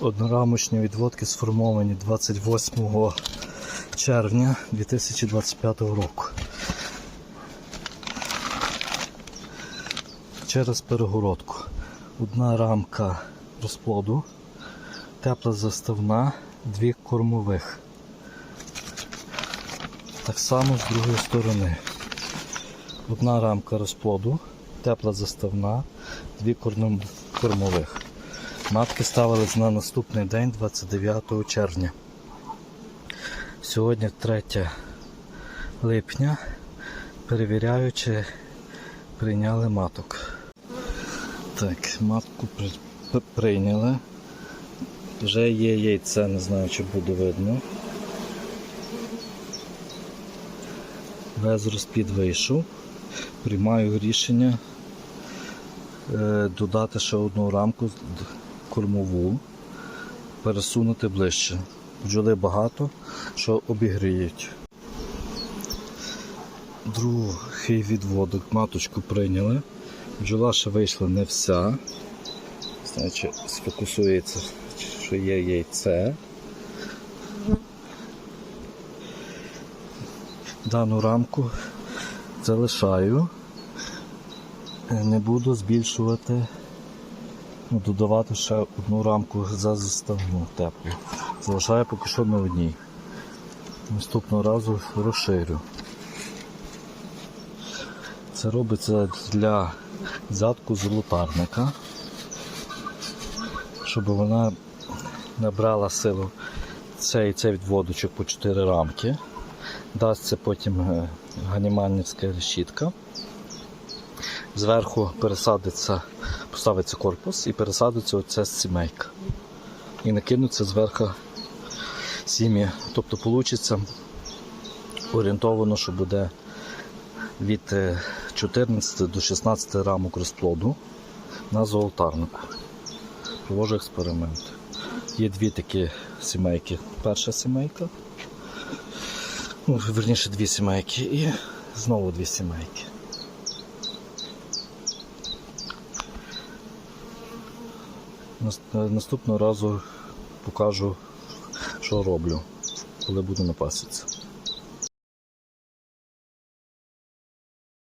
Однорамочні відводки сформовані 28 червня 2025 року. Через перегородку. Одна рамка розплоду, тепла заставна, дві кормових. Так само з другої сторони. Одна рамка розплоду, тепла заставна, дві кормових. Матки ставились на наступний день, 29 червня. Сьогодні 3 липня. Перевіряю, чи прийняли маток. Так, матку при- прийняли. Вже є яйце, не знаю, чи буде видно. Весь розпід вийшов. Приймаю рішення е, додати ще одну рамку кормову, пересунути ближче. Бджоли багато, що обігріють. Другий відводок маточку прийняли. Бджола ще вийшла не вся. Значить, сфокусується, що є яйце. Дану рамку залишаю. Не буду збільшувати, додавати ще одну рамку за заставну теплу. Залишаю поки що на одній. Наступного разу розширю. Це робиться для взятку золотарника, щоб вона набрала силу цей цей відводочок по 4 рамки. Дасться потім е, ганімальницька решітка. Зверху пересадиться, поставиться корпус і пересадиться оця сімейка. І накинуться зверху сім'ї. Тобто вийде орієнтовано, що буде від е, 14 до 16 рамок розплоду на золотарнику. Провожу експеримент. Є дві такі сімейки. Перша сімейка, ну, верніше дві сімейки і знову дві сімейки. Наступного разу покажу, що роблю, коли буду на пасіці.